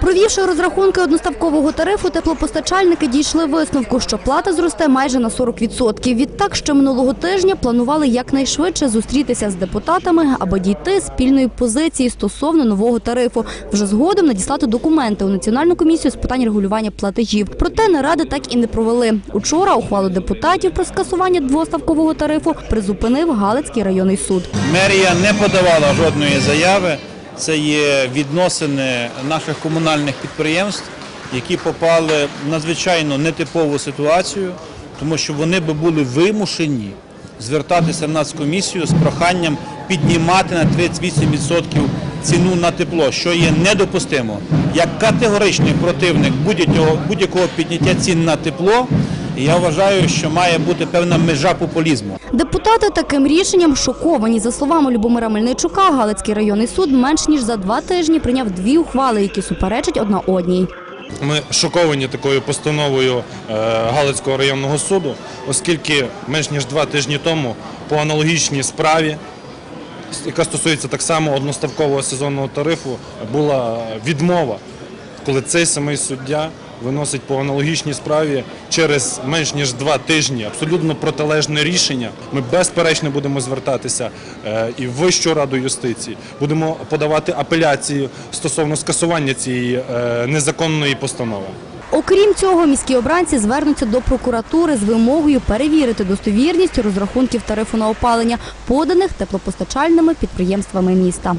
Провівши розрахунки одноставкового тарифу, теплопостачальники дійшли висновку, що плата зросте майже на 40%. Відтак, ще минулого тижня планували якнайшвидше зустрітися з депутатами, аби дійти спільної позиції стосовно нового тарифу. Вже згодом надіслати документи у Національну комісію з питань регулювання платежів. Проте наради так і не провели. Учора ухвалу депутатів про скасування двоставкового тарифу призупинив Галицький районний суд. Мерія не подавала жодної заяви. Це є відносини наших комунальних підприємств, які попали в надзвичайно нетипову ситуацію, тому що вони би були вимушені звертатися в Нацкомісію з проханням піднімати на 38% ціну на тепло, що є недопустимо. Як категоричний противник будь-якого будь-якого підняття цін на тепло, я вважаю, що має бути певна межа популізму. Депутати таким рішенням шоковані. За словами Любомира Мельничука, Галицький районний суд менш ніж за два тижні прийняв дві ухвали, які суперечать одна одній. Ми шоковані такою постановою е, Галицького районного суду, оскільки менш ніж два тижні тому по аналогічній справі, яка стосується так само одноставкового сезонного тарифу, була відмова, коли цей самий суддя виносить по аналогічній справі через менш ніж два тижні абсолютно протилежне рішення. Ми безперечно будемо звертатися е, і в Вищу раду юстиції, будемо подавати апеляції стосовно скасування цієї е, незаконної постанови. Окрім цього, міські обранці звернуться до прокуратури з вимогою перевірити достовірність розрахунків тарифу на опалення, поданих теплопостачальними підприємствами міста.